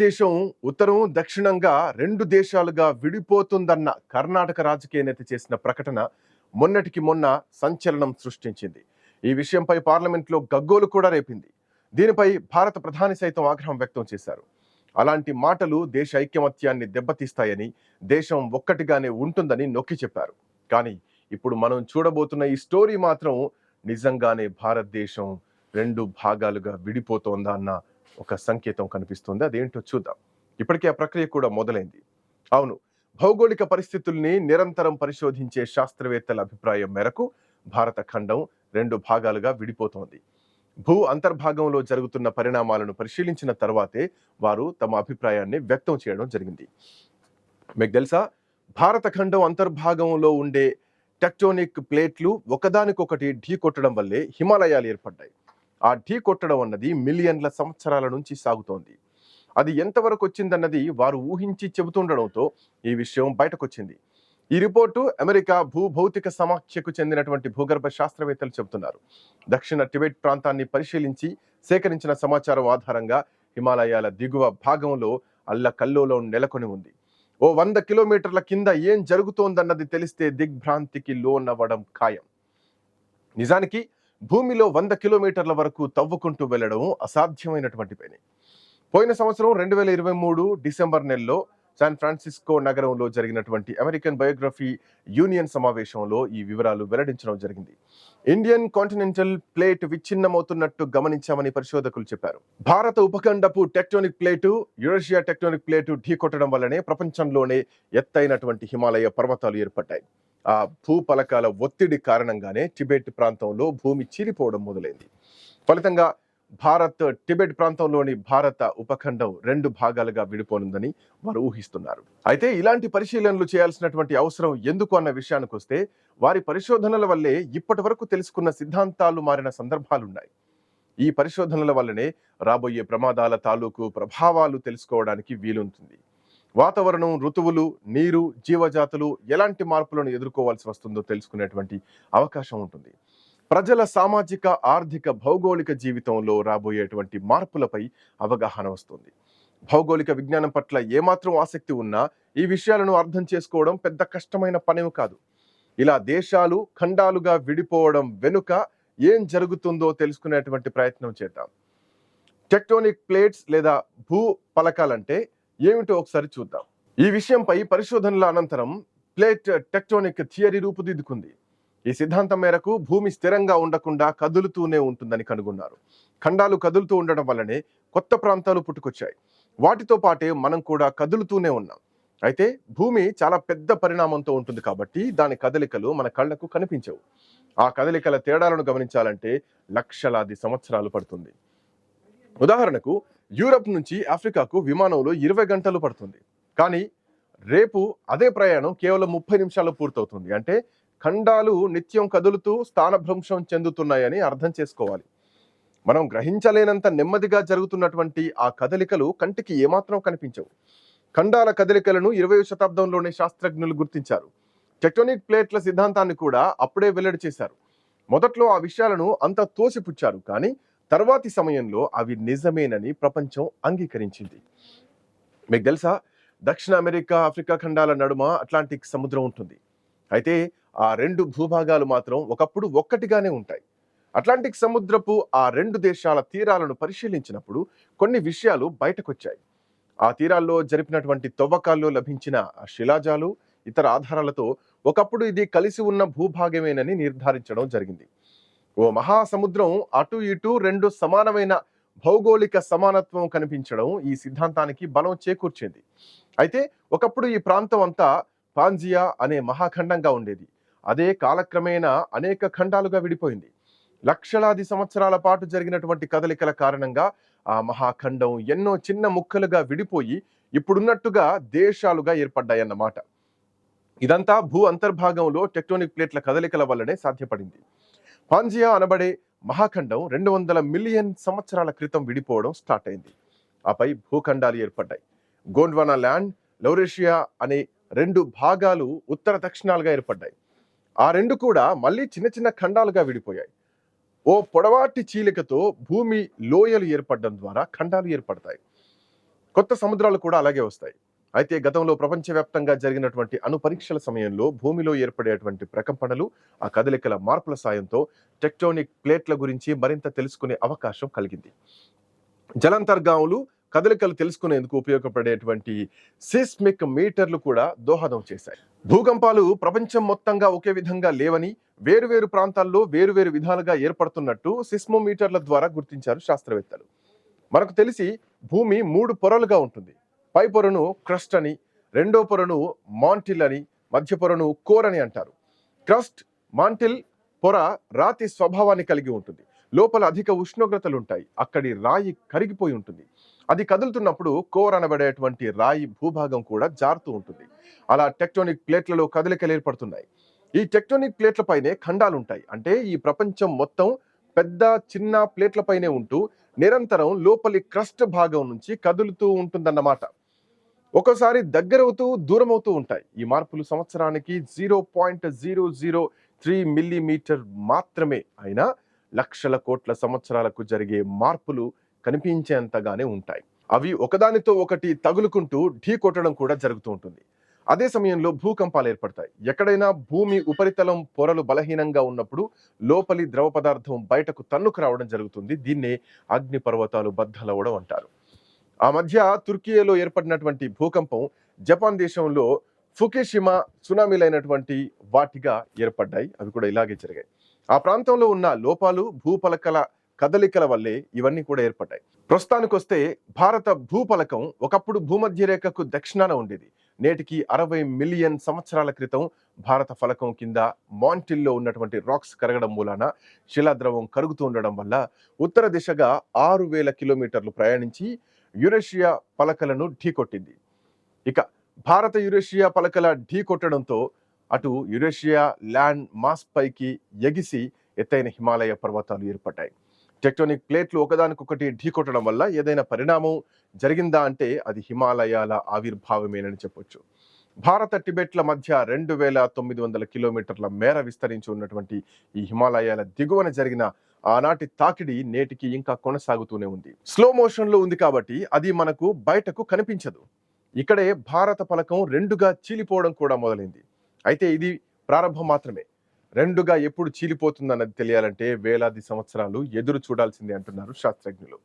భారతదేశం ఉత్తరం దక్షిణంగా రెండు దేశాలుగా విడిపోతుందన్న కర్ణాటక రాజకీయ నేత చేసిన ప్రకటన మొన్నటికి మొన్న సంచలనం సృష్టించింది. ఈ విషయంపై పార్లమెంట్లో గగ్గోలు కూడా రేపింది. దీనిపై భారత ప్రధాని సైతం ఆగ్రహం వ్యక్తం చేశారు. అలాంటి మాటలు దేశ ఐక్యమత్యాన్ని దెబ్బతీస్తాయని దేశం ఒక్కటిగానే ఉంటుందని నొక్కి చెప్పారు. కానీ ఇప్పుడు మనం చూడబోతున్న ఈ స్టోరీ మాత్రం నిజంగానే భారతదేశం రెండు భాగాలుగా విడిపోతోందా అన్న ఒక సంకేతం కనిపిస్తుంది. అదేంటో చూద్దాం. ఇప్పటికే ఆ ప్రక్రియ కూడా మొదలైంది. అవును భౌగోళిక పరిస్థితుల్ని నిరంతరం పరిశోధించే శాస్త్రవేత్తల అభిప్రాయం మేరకు భారత ఖండం రెండు భాగాలుగా విడిపోతోంది. భూ అంతర్భాగంలో జరుగుతున్న పరిణామాలను పరిశీలించిన తర్వాతే వారు తమ అభిప్రాయాన్ని వ్యక్తం చేయడం జరిగింది. మీకు తెలుసా? భారత ఖండం అంతర్భాగంలో ఉండే టెక్టోనిక్ ప్లేట్లు ఒకదానికొకటి ఢీ కొట్టడం వల్లే హిమాలయాలు ఏర్పడ్డాయి. ఆ ఢీ కొట్టడం అన్నది మిలియన్ల సంవత్సరాల నుంచి సాగుతోంది. అది ఎంతవరకు వచ్చిందన్నది వారు ఊహించి చెబుతుండడంతో ఈ విషయం బయటకొచ్చింది. ఈ రిపోర్టు అమెరికా భూభౌతిక సమాఖ్యకు చెందినటువంటి భూగర్భ శాస్త్రవేత్తలు చెబుతున్నారు. దక్షిణ టిబెట్ ప్రాంతాన్ని పరిశీలించి సేకరించిన సమాచారం ఆధారంగా హిమాలయాల దిగువ భాగంలో అల్లకల్లోలో నెలకొని ఉంది. ఓ వంద కిలోమీటర్ల కింద ఏం జరుగుతోందన్నది తెలిస్తే దిగ్భ్రాంతికి లోనవ్వడం ఖాయం. నిజానికి భూమిలో వంద కిలోమీటర్ల వరకు తవ్వుకుంటూ వెళ్ళడం అసాధ్యమైనటువంటి పని. పోయిన సంవత్సరం రెండు వేల ఇరవై మూడు డిసెంబర్ నెలలో శాన్ ఫ్రాన్సిస్కో నగరంలో జరిగినటువంటి అమెరికన్ బయోగ్రఫీ యూనియన్ సమావేశంలో ఈ వివరాలు వెల్లడించడం జరిగింది. ఇండియన్ కాంటినెంటల్ ప్లేట్ విచ్ఛిన్నమవుతున్నట్టు గమనించామని పరిశోధకులు చెప్పారు. భారత ఉపఖండపు tectonic plate Eurasia tectonic plate ఢీకొట్టడం వల్లనే ప్రపంచంలోనే ఎత్తైనటువంటి హిమాలయ పర్వతాలు ఏర్పడ్డాయి. ఆ భూపలకాల ఒత్తిడి కారణంగానే టిబెట్ ప్రాంతంలో భూమి చీలిపోవడం మొదలైంది. ఫలితంగా భారత్ టిబెట్ ప్రాంతంలోని భారత ఉపఖండం రెండు భాగాలుగా విడిపోనుందని వారు ఊహిస్తున్నారు. అయితే ఇలాంటి పరిశీలనలు చేయాల్సినటువంటి అవసరం ఎందుకు అన్న విషయానికి వస్తే వారి పరిశోధనల వల్లే ఇప్పటి వరకు తెలుసుకున్న సిద్ధాంతాలు మారిన సందర్భాలున్నాయి. ఈ పరిశోధనల వల్లనే రాబోయే ప్రమాదాల తాలూకు ప్రభావాలు తెలుసుకోవడానికి వీలుంటుంది. వాతావరణం ఋతువులు నీరు జీవజాతులు ఎలాంటి మార్పులను ఎదుర్కోవాల్సి వస్తుందో తెలుసుకునేటువంటి అవకాశం ఉంటుంది. ప్రజల సామాజిక ఆర్థిక భౌగోళిక జీవితంలో రాబోయేటువంటి మార్పులపై అవగాహన వస్తుంది. భౌగోళిక విజ్ఞానం పట్ల ఏమాత్రం ఆసక్తి ఉన్నా ఈ విషయాలను అర్థం చేసుకోవడం పెద్ద కష్టమైన పనేమి కాదు. ఇలా దేశాలు ఖండాలుగా విడిపోవడం వెనుక ఏం జరుగుతుందో తెలుసుకునేటువంటి ప్రయత్నం చేద్దాం. టెక్టోనిక్ ప్లేట్స్ లేదా భూ పలకాలంటే ఏమిటో ఒకసారి చూద్దాం. ఈ విషయంపై పరిశోధనల అనంతరం ప్లేట్ టెక్టోనిక్ థియరీ రూపుదిద్దుకుంది. ఈ సిద్ధాంతం మేరకు భూమి స్థిరంగా ఉండకుండా కదులుతూనే ఉంటుందని కనుగొన్నారు. ఖండాలు కదులుతూ ఉండడం వల్లనే కొత్త ప్రాంతాలు పుట్టుకొచ్చాయి. వాటితో పాటే మనం కూడా కదులుతూనే ఉన్నాం. అయితే భూమి చాలా పెద్ద పరిణామంతో ఉంటుంది కాబట్టి దాని కదలికలు మన కళ్ళకు కనిపించవు. ఆ కదలికల తేడాలను గమనించాలంటే లక్షలాది సంవత్సరాలు పడుతుంది. ఉదాహరణకు యూరప్ నుంచి ఆఫ్రికాకు విమానంలో ఇరవై గంటలు పడుతుంది. కానీ రేపు అదే ప్రయాణం కేవలం ముప్పై నిమిషాలు పూర్తవుతుంది. అంటే ఖండాలు నిత్యం కదులుతూ స్థానభ్రంశం చెందుతున్నాయని అర్థం చేసుకోవాలి. మనం గ్రహించలేనంత నెమ్మదిగా జరుగుతున్నటువంటి ఆ కదలికలు కంటికి ఏమాత్రం కనిపించవు. ఖండాల కదలికలను ఇరవై శతాబ్దంలోనే శాస్త్రజ్ఞులు గుర్తించారు. టెక్టోనిక్ ప్లేట్ల సిద్ధాంతాన్ని కూడా అప్పుడే వెల్లడి చేశారు. మొదట్లో ఆ విషయాలను అంత తోసిపుచ్చారు. కానీ తర్వాతి సమయంలో అవి నిజమేనని ప్రపంచం అంగీకరించింది. మీకు తెలుసా? దక్షిణ అమెరికా ఆఫ్రికా ఖండాల నడుమ అట్లాంటిక్ సముద్రం ఉంటుంది. అయితే ఆ రెండు భూభాగాలు మాత్రం ఒకప్పుడు ఒక్కటిగానే ఉంటాయి. అట్లాంటిక్ సముద్రపు ఆ రెండు దేశాల తీరాలను పరిశీలించినప్పుడు కొన్ని విషయాలు బయటకొచ్చాయి. ఆ తీరాల్లో జరిపినటువంటి తవ్వకాల్లో లభించిన శిలాజాలు ఇతర ఆధారాలతో ఒకప్పుడు ఇది కలిసి ఉన్న భూభాగమేనని నిర్ధారించడం జరిగింది. ఓ మహాసముద్రం అటు ఇటు రెండు సమానమైన భౌగోళిక సమానత్వం కనిపించడం ఈ సిద్ధాంతానికి బలం చేకూర్చింది. అయితే ఒకప్పుడు ఈ ప్రాంతం అంతా పాంజియా అనే మహాఖండంగా ఉండేది. అదే కాలక్రమేణా అనేక ఖండాలుగా విడిపోయింది. లక్షలాది సంవత్సరాల పాటు జరిగినటువంటి కదలికల కారణంగా ఆ మహాఖండం ఎన్నో చిన్న ముక్కలుగా విడిపోయి ఇప్పుడున్నట్టుగా దేశాలుగా ఏర్పడ్డాయన్నమాట. ఇదంతా భూ అంతర్భాగంలో టెక్టోనిక్ ప్లేట్ల కదలికల వల్లనే సాధ్యపడింది. పాంజియా అనబడే మహాఖండం రెండు వందల మిలియన్ సంవత్సరాల క్రితం విడిపోవడం స్టార్ట్ అయింది. ఆపై భూఖండాలు ఏర్పడ్డాయి. గోండ్వానా ల్యాండ్ లౌరేషియా అనే రెండు భాగాలు ఉత్తర దక్షిణాలుగా ఏర్పడ్డాయి. ఆ రెండు కూడా మళ్ళీ చిన్న చిన్న ఖండాలుగా విడిపోయాయి. ఓ పొడవాటి చీలికతో భూమి లోయలు ఏర్పడడం ద్వారా ఖండాలు ఏర్పడతాయి. కొత్త సముద్రాలు కూడా అలాగే వస్తాయి. అయితే గతంలో ప్రపంచవ్యాప్తంగా జరిగినటువంటి అణుపరీక్షల సమయంలో భూమిలో ఏర్పడేటువంటి ప్రకంపనలు ఆ కదలికల మార్పుల సాయంతో టెక్టోనిక్ ప్లేట్ల గురించి మరింత తెలుసుకునే అవకాశం కలిగింది. జలాంతర్గాములు కదలికలు తెలుసుకునేందుకు ఉపయోగపడేటువంటి సిస్మిక్ మీటర్లు కూడా దోహదం చేశాయి. భూకంపాలు ప్రపంచం మొత్తంగా ఒకే విధంగా లేవని వేరువేరు ప్రాంతాల్లో వేరువేరు విధాలుగా ఏర్పడుతున్నట్టు సిస్మోమీటర్ల ద్వారా గుర్తించారు శాస్త్రవేత్తలు. మనకు తెలిసి భూమి మూడు పొరలుగా ఉంటుంది. పై పొరను క్రస్ట్ అని రెండో పొరను మాంటిల్ అని మధ్య పొరను కోర్ అని అంటారు. క్రస్ట్ మాంటిల్ పొర రాతి స్వభావాన్ని కలిగి ఉంటుంది. లోపల అధిక ఉష్ణోగ్రతలు ఉంటాయి. అక్కడి రాయి కరిగిపోయి ఉంటుంది. అది కదులుతున్నప్పుడు కోర్ అనబడేటువంటి రాయి భూభాగం కూడా జారుతూ ఉంటుంది. అలా టెక్టోనిక్ ప్లేట్లలో కదలికలు ఏర్పడుతున్నాయి. ఈ టెక్టోనిక్ ప్లేట్లపైనే ఖండాలు ఉంటాయి. అంటే ఈ ప్రపంచం మొత్తం పెద్ద చిన్న ప్లేట్లపైనే ఉంటూ నిరంతరం లోపలి క్రస్ట్ భాగం నుంచి కదులుతూ ఉంటుందన్నమాట. ఒక్కోసారి దగ్గరవుతూ దూరం అవుతూ ఉంటాయి. ఈ మార్పులు సంవత్సరానికి zero point zero zero three millimetre మాత్రమే అయినా లక్షల కోట్ల సంవత్సరాలకు జరిగే మార్పులు కనిపించేంతగానే ఉంటాయి. అవి ఒకదానితో ఒకటి తగులుకుంటూ ఢీ కొట్టడం కూడా జరుగుతూ ఉంటుంది. అదే సమయంలో భూకంపాలు ఏర్పడతాయి. ఎక్కడైనా భూమి ఉపరితలం పొరలు బలహీనంగా ఉన్నప్పుడు లోపలి ద్రవ పదార్థం బయటకు తన్నుకు రావడం జరుగుతుంది. దీన్నే అగ్ని పర్వతాలు బద్దలవడం అంటారు. ఆ మధ్య తుర్కియేలో ఏర్పడినటువంటి భూకంపం జపాన్ దేశంలో ఫుకేషిమా సునామీలైనటువంటి వాటిగా ఏర్పడ్డాయి. అవి కూడా ఇలాగే జరిగాయి. ఆ ప్రాంతంలో ఉన్న లోపాలు భూపలకల కదలికల వల్లే ఇవన్నీ కూడా ఏర్పడ్డాయి. ప్రస్తుతానికి వస్తే భారత భూపలకం ఒకప్పుడు భూమధ్య రేఖకు దక్షిణాన ఉండేది. నేటికి అరవై మిలియన్ సంవత్సరాల క్రితం భారత ఫలకం కింద మాంటిల్లో ఉన్నటువంటి రాక్స్ కరగడం మూలాన శిలాద్రవం కరుగుతూ ఉండడం వల్ల ఉత్తర దిశగా ఆరు వేల కిలోమీటర్లు ప్రయాణించి యురేషియా పలకలను ఢీకొట్టింది. ఇక భారత యురేషియా పలకల ఢీకొట్టడంతో అటు యురేషియా ల్యాండ్ మాస్ పైకి ఎగిసి ఎత్తైన హిమాలయ పర్వతాలు ఏర్పడ్డాయి. టెక్టోనిక్ ప్లేట్లు ఒకదానికొకటి ఢీకొట్టడం వల్ల ఏదైనా పరిణామం జరిగిందా అంటే అది హిమాలయాల ఆవిర్భావమేనని చెప్పొచ్చు. భారత టిబెట్ల మధ్య రెండు వేల తొమ్మిది వందల కిలోమీటర్ల మేర విస్తరించి ఉన్నటువంటి ఈ హిమాలయాల దిగువన జరిగిన ఆనాటి తాకిడి నేటికి ఇంకా కొనసాగుతూనే ఉంది. స్లో మోషన్లో ఉంది కాబట్టి అది మనకు బయటకు కనిపించదు. ఇక్కడే భారత పలకం రెండుగా చీలిపోవడం కూడా మొదలైంది. అయితే ఇది ప్రారంభం మాత్రమే. రెండుగా ఎప్పుడు చీలిపోతుందన్నది తెలియాలంటే వేలాది సంవత్సరాలు ఎదురు చూడాల్సిందే అంటున్నారు శాస్త్రజ్ఞులు.